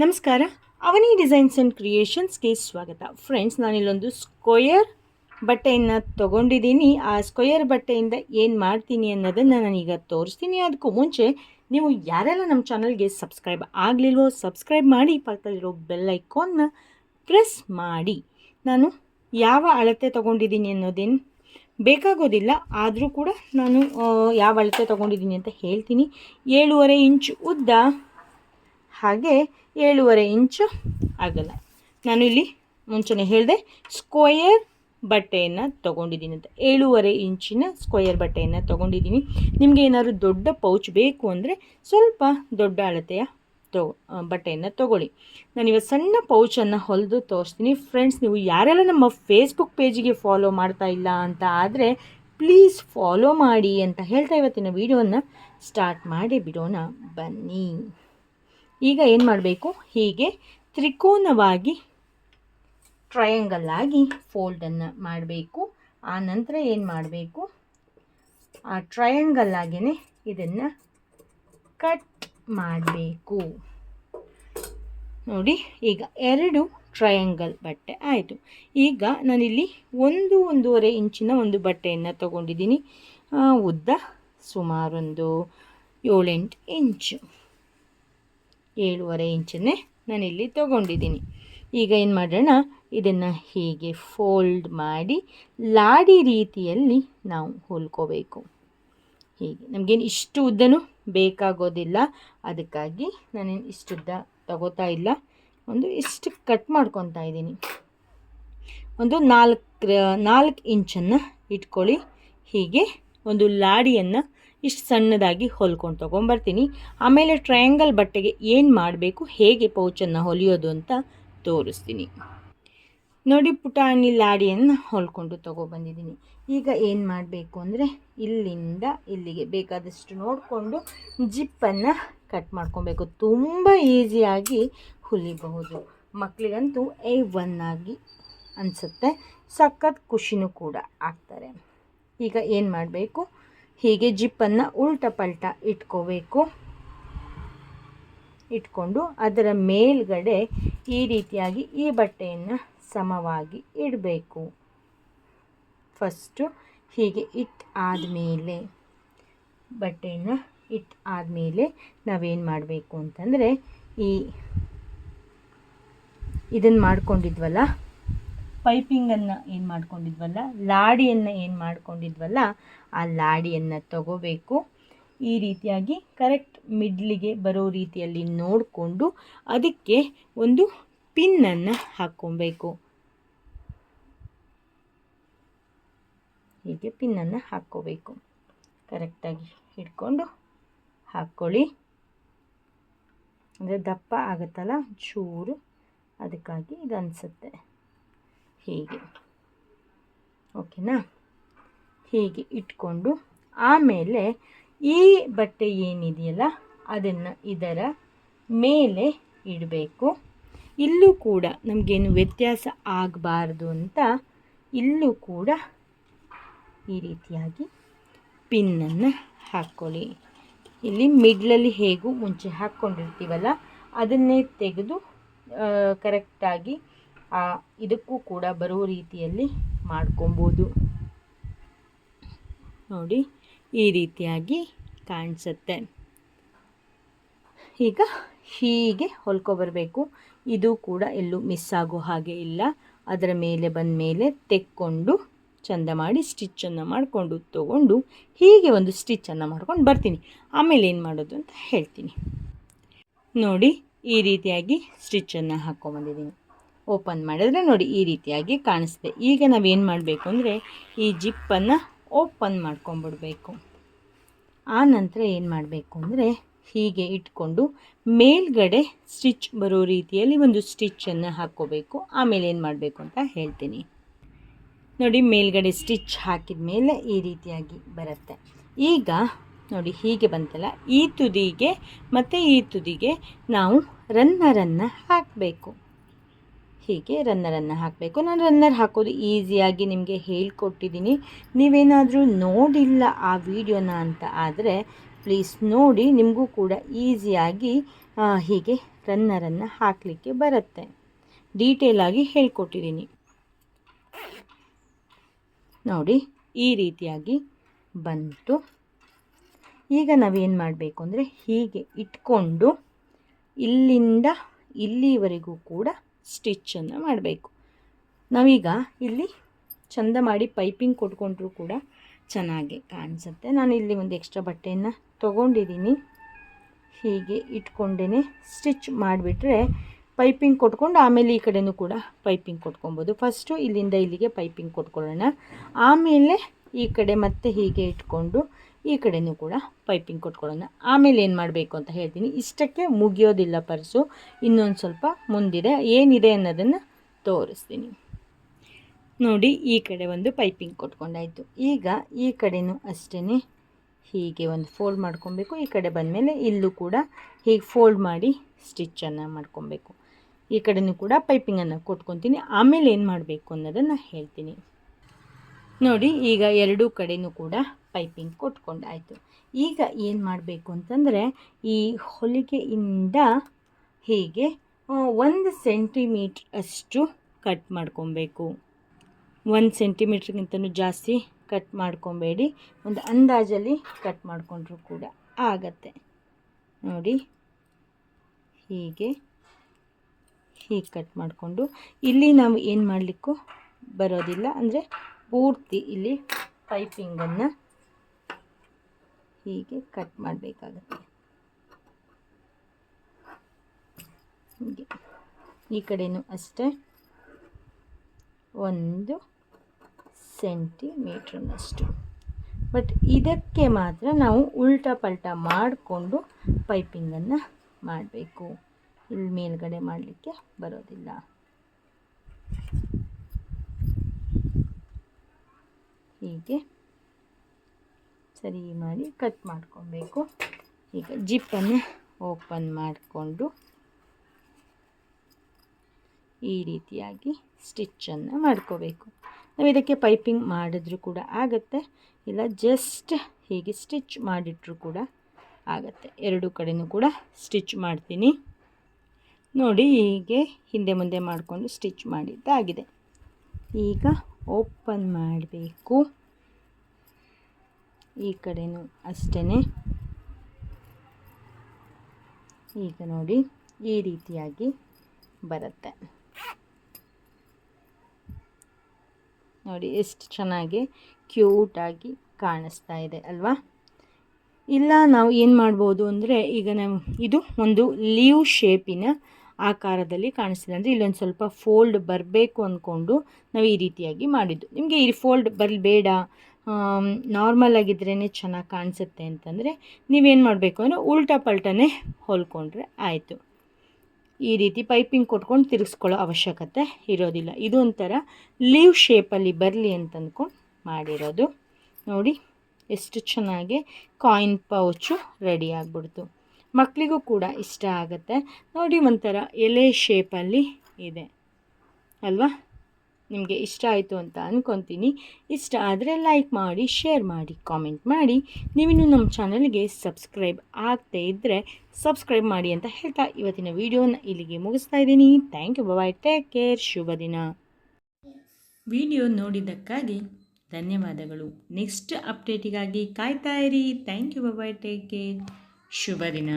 ನಮಸ್ಕಾರ. ಅವನಿ designs and ಕ್ರಿಯೇಷನ್ಸ್ಗೆ ಸ್ವಾಗತ. Friends ನಾನಿಲ್ಲೊಂದು square ಬಟ್ಟೆಯನ್ನು ತೊಗೊಂಡಿದ್ದೀನಿ. ಆ ಸ್ಕ್ವಯರ್ ಬಟ್ಟೆಯಿಂದ ಏನು ಮಾಡ್ತೀನಿ ಅನ್ನೋದನ್ನು ನಾನೀಗ ತೋರಿಸ್ತೀನಿ. ಅದಕ್ಕೂ ಮುಂಚೆ ನೀವು ಯಾರೆಲ್ಲ ನಮ್ಮ ಚಾನಲ್ಗೆ ಸಬ್ಸ್ಕ್ರೈಬ್ ಆಗಲಿಲ್ವೋ ಸಬ್ಸ್ಕ್ರೈಬ್ ಮಾಡಿ, ಪಕ್ಕದಲ್ಲಿರೋ ಬೆಲ್ ಐಕಾನ್ನ ಪ್ರೆಸ್ ಮಾಡಿ. ನಾನು ಯಾವ ಅಳತೆ ತೊಗೊಂಡಿದ್ದೀನಿ ಅನ್ನೋದೇನು ಬೇಕಾಗೋದಿಲ್ಲ. ಆದರೂ ಕೂಡ ನಾನು ಯಾವ ಅಳತೆ ತೊಗೊಂಡಿದ್ದೀನಿ ಅಂತ ಹೇಳ್ತೀನಿ. ಏಳೂವರೆ ಇಂಚು ಉದ್ದ ಹಾಗೆ ಏಳೂವರೆ ಇಂಚು ಅಗಲ ನಾನು ಇಲ್ಲಿ ಮುಂಚೆನೇ ಹೇಳಿದೆ ಸ್ಕ್ವಯರ್ ಬಟ್ಟೆಯನ್ನು ತೊಗೊಂಡಿದ್ದೀನಿ ಅಂತ. ಏಳೂವರೆ ಇಂಚಿನ ಸ್ಕ್ವಯರ್ ಬಟ್ಟೆಯನ್ನು ತೊಗೊಂಡಿದ್ದೀನಿ. ನಿಮಗೆ ಏನಾದರೂ ದೊಡ್ಡ ಪೌಚ್ ಬೇಕು ಅಂದರೆ ಸ್ವಲ್ಪ ದೊಡ್ಡ ಅಳತೆಯ ತೊ ಬಟ್ಟೆಯನ್ನು ತೊಗೊಳ್ಳಿ. ನಾನಿವತ್ತು ಸಣ್ಣ ಪೌಚನ್ನು ಹೊಲಿದು ತೋರಿಸ್ತೀನಿ. ಫ್ರೆಂಡ್ಸ್ ನೀವು ಯಾರೆಲ್ಲ ನಮ್ಮ ಫೇಸ್ಬುಕ್ ಪೇಜಿಗೆ ಫಾಲೋ ಮಾಡ್ತಾ ಇಲ್ಲ ಅಂತ ಆದರೆ ಪ್ಲೀಸ್ ಫಾಲೋ ಮಾಡಿ ಅಂತ ಹೇಳ್ತಾ ಇವತ್ತಿನ ವಿಡಿಯೋನ ಸ್ಟಾರ್ಟ್ ಮಾಡಿ ಬಿಡೋಣ. ಬನ್ನಿ. ಈಗ ಏನು ಮಾಡಬೇಕು? ಹೀಗೆ ತ್ರಿಕೋನವಾಗಿ ಟ್ರಯಾಂಗಲ್ ಆಗಿ ಫೋಲ್ಡನ್ನು ಮಾಡಬೇಕು. ಆ ನಂತರ ಏನು ಮಾಡಬೇಕು? ಆ ಟ್ರಯಾಂಗಲ್ ಆಗಿಯೇ ಇದನ್ನು ಕಟ್ ಮಾಡಬೇಕು. ನೋಡಿ, ಈಗ ಎರಡು ಟ್ರಯಾಂಗಲ್ ಬಟ್ಟೆ ಆಯಿತು. ಈಗ ನಾನಿಲ್ಲಿ ಒಂದು ಒಂದೂವರೆ ಇಂಚಿನ ಒಂದು ಬಟ್ಟೆಯನ್ನು ತಗೊಂಡಿದ್ದೀನಿ. ಉದ್ದ ಸುಮಾರೊಂದು ಏಳೆಂಟು ಇಂಚು. ಏಳುವರೆ ಇಂಚನ್ನೇ ನಾನಿಲ್ಲಿ ತಗೊಂಡಿದ್ದೀನಿ. ಈಗ ಏನು ಮಾಡೋಣ? ಇದನ್ನು ಹೀಗೆ ಫೋಲ್ಡ್ ಮಾಡಿ ಲಾಡಿ ರೀತಿಯಲ್ಲಿ ನಾವು ಹೊಲ್ಕೋಬೇಕು. ಹೀಗೆ. ನಮಗೇನು ಇಷ್ಟು ಉದ್ದನೂ ಬೇಕಾಗೋದಿಲ್ಲ. ಅದಕ್ಕಾಗಿ ನಾನೇನು ಇಷ್ಟುದ್ದ ತಗೋತಾ ಇಲ್ಲ. ಒಂದು ಇಷ್ಟು ಕಟ್ ಮಾಡ್ಕೊತಾ ಇದ್ದೀನಿ. ಒಂದು ನಾಲ್ಕು ನಾಲ್ಕು ಇಂಚನ್ನು ಇಟ್ಕೊಳ್ಳಿ. ಹೀಗೆ ಒಂದು ಲಾಡಿಯನ್ನು ಇಷ್ಟು ಸಣ್ಣದಾಗಿ ಹೊಲ್ಕೊಂಡು ತೊಗೊಂಬರ್ತೀನಿ. ಆಮೇಲೆ ಟ್ರಯಾಂಗಲ್ ಬಟ್ಟೆಗೆ ಏನು ಮಾಡಬೇಕು, ಹೇಗೆ ಪೌಚನ್ನು ಹೊಲಿಯೋದು ಅಂತ ತೋರಿಸ್ತೀನಿ. ನೋಡಿ ಪುಟಾಣಿ ಲಾಡಿಯನ್ನು ಹೊಲ್ಕೊಂಡು ತೊಗೊಬಂದಿದ್ದೀನಿ. ಈಗ ಏನು ಮಾಡಬೇಕು ಅಂದರೆ, ಇಲ್ಲಿಂದ ಇಲ್ಲಿಗೆ ಬೇಕಾದಷ್ಟು ನೋಡಿಕೊಂಡು ಜಿಪ್ಪನ್ನು ಕಟ್ ಮಾಡ್ಕೊಬೇಕು. ತುಂಬ ಈಸಿಯಾಗಿ ಹೊಲಿಬಹುದು. ಮಕ್ಕಳಿಗಂತೂ ಎ ಒನ್ ಆಗಿ ಅನಿಸುತ್ತೆ. ಸಖತ್ ಖುಷಿನೂ ಕೂಡ ಆಗ್ತಾರೆ. ಈಗ ಏನು ಮಾಡಬೇಕು ಹೀಗೆ ಜಿಪ್ಪನ್ನು ಉಲ್ಟ ಪಲ್ಟ ಇಟ್ಕೋಬೇಕು. ಇಟ್ಕೊಂಡು ಅದರ ಮೇಲ್ಗಡೆ ಈ ರೀತಿಯಾಗಿ ಈ ಬಟ್ಟೆಯನ್ನು ಸಮವಾಗಿ ಇಡಬೇಕು. ಫಸ್ಟು ಹೀಗೆ ಇಟ್ಟು ಆದಮೇಲೆ, ಬಟ್ಟೆಯನ್ನು ಇಟ್ಟು ಆದಮೇಲೆ ನಾವೇನು ಮಾಡಬೇಕು ಅಂತಂದರೆ ಈ ಇದನ್ನು ಮಾಡ್ಕೊಂಡಿದ್ವಲ್ಲ ಪೈಪಿಂಗನ್ನು ಏನು ಮಾಡ್ಕೊಂಡಿದ್ವಲ್ಲ, ಲಾಡಿಯನ್ನು ಏನು ಮಾಡ್ಕೊಂಡಿದ್ವಲ್ಲ, ಆ ಲಾಡಿಯನ್ನು ತಗೋಬೇಕು. ಈ ರೀತಿಯಾಗಿ ಕರೆಕ್ಟ್ ಮಿಡ್ಲಿಗೆ ಬರೋ ರೀತಿಯಲ್ಲಿ ನೋಡಿಕೊಂಡು ಅದಕ್ಕೆ ಒಂದು ಪಿನ್ನನ್ನು ಹಾಕ್ಕೊಬೇಕು. ಹೀಗೆ ಪಿನ್ನನ್ನು ಹಾಕ್ಕೋಬೇಕು. ಕರೆಕ್ಟಾಗಿ ಹಿಡ್ಕೊಂಡು ಹಾಕ್ಕೊಳ್ಳಿ. ಅಂದರೆ ದಪ್ಪ ಆಗುತ್ತಲ್ಲ, ಚೂರು. ಅದಕ್ಕಾಗಿ ಇದು ಅನಿಸುತ್ತೆ. ಹೀಗೆ. ಓಕೆನಾ? ಹೀಗೆ ಇಟ್ಕೊಂಡು ಆಮೇಲೆ ಈ ಬಟ್ಟೆ ಏನಿದೆಯಲ್ಲ, ಅದನ್ನು ಇದರ ಮೇಲೆ ಇಡಬೇಕು. ಇಲ್ಲೂ ಕೂಡ ನಮಗೇನು ವ್ಯತ್ಯಾಸ ಆಗಬಾರ್ದು ಅಂತ ಇಲ್ಲೂ ಕೂಡ ಈ ರೀತಿಯಾಗಿ ಪಿನ್ನನ್ನು ಹಾಕ್ಕೊಳ್ಳಿ. ಇಲ್ಲಿ ಮಿಡ್ಲಲ್ಲಿ ಹೇಗೂ ಮುಂಚೆ ಹಾಕ್ಕೊಂಡಿರ್ತೀವಲ್ಲ, ಅದನ್ನೇ ತೆಗೆದು ಕರೆಕ್ಟಾಗಿ ಇದಕ್ಕೂ ಕೂಡ ಬರೋ ರೀತಿಯಲ್ಲಿ ಮಾಡ್ಕೊಬೋದು. ನೋಡಿ, ಈ ರೀತಿಯಾಗಿ ಕಾಣಿಸುತ್ತೆ. ಈಗ ಹೀಗೆ ಹೊಲ್ಕೊಬರಬೇಕು ಇದು ಕೂಡ ಎಲ್ಲೂ ಮಿಸ್ ಆಗೋ ಹಾಗೆ ಇಲ್ಲ. ಅದರ ಮೇಲೆ ಬಂದ ಮೇಲೆ ತೆಕ್ಕೊಂಡು ಚಂದ ಮಾಡಿ ಸ್ಟಿಚ್ಚನ್ನು ಮಾಡಿಕೊಂಡು ತೊಗೊಂಡು ಹೀಗೆ ಒಂದು ಸ್ಟಿಚ್ಚನ್ನು ಮಾಡ್ಕೊಂಡು ಬರ್ತೀನಿ. ಆಮೇಲೆ ಏನು ಮಾಡೋದು ಅಂತ ಹೇಳ್ತೀನಿ. ನೋಡಿ, ಈ ರೀತಿಯಾಗಿ ಸ್ಟಿಚ್ಚನ್ನು ಹಾಕ್ಕೊಂಬಂದಿದ್ದೀನಿ ಓಪನ್ ಮಾಡಿದ್ರೆ ನೋಡಿ ಈ ರೀತಿಯಾಗಿ ಕಾಣಿಸ್ತೆ ಈಗ ನಾವೇನು ಮಾಡಬೇಕು ಅಂದರೆ ಈ ಜಿಪ್ಪನ್ನು ಓಪನ್ ಮಾಡ್ಕೊಂಬಿಡಬೇಕು. ಆ ನಂತರ ಏನು ಮಾಡಬೇಕು ಅಂದರೆ ಹೀಗೆ ಇಟ್ಕೊಂಡು ಮೇಲ್ಗಡೆ ಸ್ಟಿಚ್ ಬರೋ ರೀತಿಯಲ್ಲಿ ಒಂದು ಸ್ಟಿಚ್ಚನ್ನು ಹಾಕ್ಕೋಬೇಕು. ಆಮೇಲೆ ಏನು ಮಾಡಬೇಕು ಅಂತ ಹೇಳ್ತೀನಿ. ನೋಡಿ ಮೇಲ್ಗಡೆ ಸ್ಟಿಚ್ ಹಾಕಿದ ಮೇಲೆ ಈ ರೀತಿಯಾಗಿ ಬರುತ್ತೆ. ಈಗ ನೋಡಿ ಹೀಗೆ ಬಂತಲ್ಲ, ಈ ತುದಿಗೆ ಮತ್ತು ಈ ತುದಿಗೆ ನಾವು ರನ್ನರನ್ನು ಹಾಕಬೇಕು. ಹೀಗೆ ರನ್ನರನ್ನು ಹಾಕಬೇಕು? ನಾನು ರನ್ನರ್ ಹಾಕೋದು ಈಸಿಯಾಗಿ ನಿಮಗೆ ಹೇಳ್ಕೊಟ್ಟಿದ್ದೀನಿ ನೀವೇನಾದರೂ ನೋಡಿಲ್ಲ ಆ ವಿಡಿಯೋನ ಅಂತ ಆದರೆ ಪ್ಲೀಸ್ ನೋಡಿ, ನಿಮಗೂ ಕೂಡ ಈಸಿಯಾಗಿ ಹೀಗೆ ರನ್ನರನ್ನು ಹಾಕಲಿಕ್ಕೆ ಬರುತ್ತೆ. ಡೀಟೇಲಾಗಿ ಹೇಳ್ಕೊಟ್ಟಿದ್ದೀನಿ ನೋಡಿ, ಈ ರೀತಿಯಾಗಿ ಬಂತು. ಈಗ ನಾವೇನು ಮಾಡಬೇಕು ಅಂದರೆ ಹೀಗೆ ಇಟ್ಕೊಂಡು ಇಲ್ಲಿಂದ ಇಲ್ಲಿವರೆಗೂ ಕೂಡ ಸ್ಟಿಚ್ಚನ್ನು ಮಾಡಬೇಕು. ನಾವೀಗ ಇಲ್ಲಿ ಚಂದ ಮಾಡಿ ಪೈಪಿಂಗ್ ಕೊಟ್ಕೊಂಡ್ರೂ ಕೂಡ ಚೆನ್ನಾಗಿ ಕಾಣಿಸುತ್ತೆ. ನಾನು ಇಲ್ಲಿ ಒಂದು ಎಕ್ಸ್ಟ್ರಾ ಬಟ್ಟೆಯನ್ನು ತೊಗೊಂಡಿದ್ದೀನಿ. ಹೀಗೆ ಇಟ್ಕೊಂಡೇ ಸ್ಟಿಚ್ ಮಾಡಿಬಿಟ್ರೆ ಪೈಪಿಂಗ್ ಕೊಟ್ಕೊಂಡು ಆಮೇಲೆ ಈ ಕಡೆಯೂ ಕೂಡ ಪೈಪಿಂಗ್ ಕೊಟ್ಕೊಬೋದು. ಫಸ್ಟು ಇಲ್ಲಿಂದ ಇಲ್ಲಿಗೆ ಪೈಪಿಂಗ್ ಕೊಟ್ಕೊಳ್ಳೋಣ. ಆಮೇಲೆ ಈ ಕಡೆ ಮತ್ತೆ ಹೀಗೆ ಇಟ್ಕೊಂಡು ಈ ಕಡೆಯೂ ಕೂಡ ಪೈಪಿಂಗ್ ಕೊಟ್ಕೊಳ್ಳೋಣ. ಆಮೇಲೆ ಏನು ಮಾಡಬೇಕು ಅಂತ ಹೇಳ್ತೀನಿ. ಇಷ್ಟಕ್ಕೆ ಮುಗಿಯೋದಿಲ್ಲ ಪರ್ಸು. ಇನ್ನೊಂದು ಸ್ವಲ್ಪ ಮುಂದಿದೆ. ಏನಿದೆ ಅನ್ನೋದನ್ನು ತೋರಿಸ್ತೀನಿ. ನೋಡಿ, ಈ ಕಡೆ ಒಂದು ಪೈಪಿಂಗ್ ಕೊಟ್ಕೊಂಡಾಯಿತು. ಈಗ ಈ ಕಡೆಯೂ ಅಷ್ಟೇ ಹೀಗೆ ಒಂದು ಫೋಲ್ಡ್ ಮಾಡ್ಕೊಬೇಕು. ಈ ಕಡೆ ಬಂದಮೇಲೆ ಇಲ್ಲೂ ಕೂಡ ಹೀಗೆ ಫೋಲ್ಡ್ ಮಾಡಿ ಸ್ಟಿಚ್ಚನ್ನು ಮಾಡ್ಕೊಬೇಕು. ಈ ಕಡೆನೂ ಕೂಡ ಪೈಪಿಂಗನ್ನು ಕೊಟ್ಕೊತೀನಿ. ಆಮೇಲೆ ಏನು ಮಾಡಬೇಕು ಅನ್ನೋದನ್ನು ಹೇಳ್ತೀನಿ. ನೋಡಿ, ಈಗ ಎರಡೂ ಕಡೆಯೂ ಕೂಡ ಪೈಪಿಂಗ್ ಕೊಟ್ಕೊಂಡಾಯಿತು. ಈಗ ಏನು ಮಾಡಬೇಕು ಅಂತಂದರೆ, ಈ ಹೊಲಿಗೆಯಿಂದ ಹೀಗೆ ಒಂದು ಸೆಂಟಿಮೀಟ್ರ್ ಅಷ್ಟು ಕಟ್ ಮಾಡ್ಕೊಬೇಕು. ಒಂದು ಸೆಂಟಿಮೀಟ್ರ್ಗಿಂತನೂ ಜಾಸ್ತಿ ಕಟ್ ಮಾಡ್ಕೊಬೇಡಿ. ಒಂದು ಅಂದಾಜಲ್ಲಿ ಕಟ್ ಮಾಡಿಕೊಂಡ್ರೂ ಕೂಡ ಆಗತ್ತೆ. ನೋಡಿ, ಹೀಗೆ ಹೀಗೆ ಕಟ್ ಮಾಡಿಕೊಂಡು. ಇಲ್ಲಿ ನಾವು ಏನು ಮಾಡಲಿಕ್ಕೂ ಬರೋದಿಲ್ಲ. ಅಂದರೆ ಪೂರ್ತಿ ಇಲ್ಲಿ ಪೈಪಿಂಗನ್ನು ಹೀಗೆ ಕಟ್ ಮಾಡಬೇಕಾಗತ್ತೆ. ಹೀಗೆ. ಈ ಕಡೆಯೂ ಅಷ್ಟೇ. ಒಂದು ಸೆಂಟಿಮೀಟ್ರ್ನಷ್ಟು ಬಟ್ ಇದಕ್ಕೆ ಮಾತ್ರ ನಾವು ಉಲ್ಟಾ ಪಲ್ಟಾ ಮಾಡಿಕೊಂಡು ಪೈಪಿಂಗನ್ನು ಮಾಡಬೇಕು. ಇಲ್ಲಿ ಮೇಲ್ಗಡೆ ಮಾಡಲಿಕ್ಕೆ ಬರೋದಿಲ್ಲ. ಹೀಗೆ ಸರಿ ಮಾಡಿ ಕಟ್ ಮಾಡ್ಕೊಬೇಕು. ಈಗ ಜಿಪ್ಪನ್ನು ಓಪನ್ ಮಾಡಿಕೊಂಡು ಈ ರೀತಿಯಾಗಿ ಸ್ಟಿಚ್ಚನ್ನು ಮಾಡ್ಕೋಬೇಕು. ನಾವು ಇದಕ್ಕೆ ಪೈಪಿಂಗ್ ಮಾಡಿದ್ರೂ ಕೂಡ ಆಗುತ್ತೆ. ಇಲ್ಲ ಜಸ್ಟ್ ಹೀಗೆ ಸ್ಟಿಚ್ ಮಾಡಿಟ್ರೂ ಕೂಡ ಆಗುತ್ತೆ. ಎರಡು ಕಡೆಯೂ ಕೂಡ ಸ್ಟಿಚ್ ಮಾಡ್ತೀನಿ. ನೋಡಿ ಹೀಗೆ ಹಿಂದೆ ಮುಂದೆ ಮಾಡಿಕೊಂಡು ಸ್ಟಿಚ್ ಮಾಡಿದ್ದಾಗಿದೆ. ಈಗ ಓಪನ್ ಮಾಡಬೇಕು. ಈ ಕಡೆಯೂ ಅಷ್ಟೇ ಈಗ ನೋಡಿ ಈ ರೀತಿಯಾಗಿ ಬರುತ್ತೆ. ನೋಡಿ ಎಷ್ಟು ಚೆನ್ನಾಗಿ ಕ್ಯೂಟಾಗಿ ಕಾಣಿಸ್ತಾ ಇದೆ ಅಲ್ವಾ? ಇಲ್ಲ, ನಾವು ಏನು ಮಾಡ್ಬೋದು ಅಂದರೆ ಈಗ ನಾವು ಇದು ಒಂದು ಲೀವ್ ಶೇಪಿನ ಆಕಾರದಲ್ಲಿ ಕಾಣಿಸ್ತಿದೆ ಅಂದರೆ ಇಲ್ಲೊಂದು ಸ್ವಲ್ಪ ಫೋಲ್ಡ್ ಬರಬೇಕು ಅಂದ್ಕೊಂಡು ನಾವು ಈ ರೀತಿಯಾಗಿ ಮಾಡಿದ್ದು. ನಿಮಗೆ ಈ ಫೋಲ್ಡ್ ಬರಬೇಡ ನಾರ್ಮಲ್ ಆಗಿದ್ರೇ ಚೆನ್ನಾಗಿ ಕಾಣಿಸುತ್ತೆ ಅಂತಂದರೆ ನೀವೇನು ಮಾಡಬೇಕು ಅಂದರೆ ಉಲ್ಟಾ ಪಲ್ಟನೇ ಹೊಲ್ಕೊಂಡ್ರೆ ಆಯಿತು. ಈ ರೀತಿ ಪೈಪಿಂಗ್ ಕೊಟ್ಕೊಂಡು ತಿರುಗಿಸ್ಕೊಳ್ಳೋ ಅವಶ್ಯಕತೆ ಇರೋದಿಲ್ಲ. ಇದು ಒಂಥರ ಲೀವ್ ಶೇಪಲ್ಲಿ ಬರಲಿ ಅಂತ ಅಂದ್ಕೊಂಡು ಮಾಡಿರೋದು. ನೋಡಿ, ಎಷ್ಟು ಚೆನ್ನಾಗಿ ಕಾಯಿನ್ ಪೌಚು ರೆಡಿ ಆಗಿಬಿಡ್ತು. ಮಕ್ಕಳಿಗೂ ಕೂಡ ಇಷ್ಟ ಆಗುತ್ತೆ. ನೋಡಿ ಒಂಥರ ಎಲೆ ಶೇಪಲ್ಲಿ ಇದೆ. ಅಲ್ವಾ? ನಿಮಗೆ ಇಷ್ಟ ಆಯಿತು ಅಂತ ಅಂದ್ಕೊತೀನಿ ಇಷ್ಟ ಆದರೆ ಲೈಕ್ ಮಾಡಿ ಶೇರ್ ಮಾಡಿ ಕಾಮೆಂಟ್ ಮಾಡಿ. ನೀವಿನ್ನೂ ನಮ್ಮ ಚಾನಲ್ಗೆ ಸಬ್ಸ್ಕ್ರೈಬ್ ಆಗದೇ ಇದ್ದರೆ ಸಬ್ಸ್ಕ್ರೈಬ್ ಮಾಡಿ ಅಂತ ಹೇಳ್ತಾ ಇವತ್ತಿನ ವೀಡಿಯೋನ ಇಲ್ಲಿಗೆ ಮುಗಿಸ್ತಾ ಇದ್ದೀನಿ. Thank you bye take care ಶುಭ ದಿನ. ವಿಡಿಯೋ ನೋಡಿದ್ದಕ್ಕಾಗಿ ಧನ್ಯವಾದಗಳು. ನೆಕ್ಸ್ಟ್ ಅಪ್ಡೇಟಿಗಾಗಿ ಕಾಯ್ತಾ ಇರಿ. Thank you bye take care ಶುಭ ದಿನ